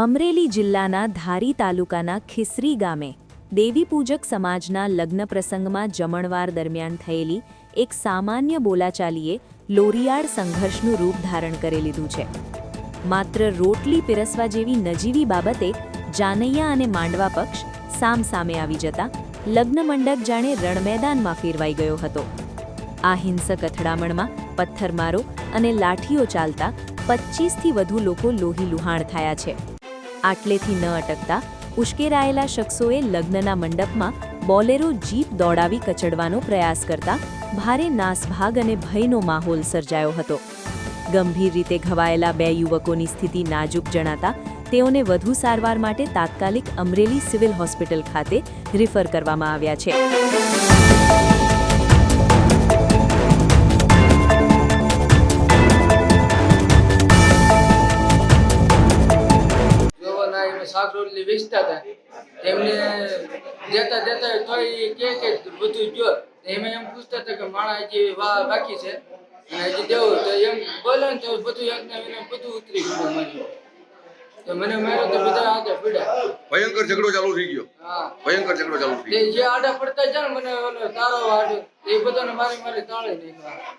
અમરેલી જિલ્લાના ધારી તાલુકાના ખિસરી ગામે દેવી પૂજક સમાજના લગ્ન પ્રસંગમાં જમણવાર દરમિયાન થયેલી એક સામાન્ય બોલાચાલીએ લોરિયાળ સંઘર્ષનું રૂપ ધારણ કરી લીધું છે. માત્ર રોટલી પીરસવા જેવી નજીવી બાબતે જાનૈયા અને માંડવા પક્ષ સામસામે આવી જતા લગ્ન મંડપ જાણે રણમેદાનમાં ફેરવાઈ ગયો હતો. આ હિંસક અથડામણમાં પથ્થરમારો અને લાઠીઓ ચાલતા પચ્ચીસથી વધુ લોકો લોહી લુહાણ થયા છે. આટલેથી ન અટકતા, ઉશ્કેરાયેલા શખ્સોએ લગ્નના મંડપમાં બોલેરો જીપ દોડાવી કચડવાનો પ્રયાસ કરતા ભારે નાસભાગ અને ભયનો માહોલ સર્જાયો હતો. ગંભીર રીતે ઘવાયેલા બે યુવકોની સ્થિતિ નાજુક જણાતા તેઓને વધુ સારવાર માટે તાત્કાલિક અમરેલી સિવિલ હોસ્પિટલ ખાતે રિફર કરવામાં આવ્યા છે. શાક રોટલી વેચતા હતા. એમને દેતા દેતા તોય કે કે બધું જો. એમ એમ પૂછતા હતા કે માણા હજી બાકી છે? અને હજી દેવું તો એમ બોલે ને તો બધું એમને બધું ઉતરી ગયું મારી તો મને તો બધા પડ્યા. ભયંકર ઝઘડો ચાલુ થઈ ગયો. હા. ભયંકર ઝઘડો ચાલુ થઈ ગયો. જે આડા પડતા ને મને ઓલો તારો આડો એ બધાને મારી મારી તાળે નાખ્યા.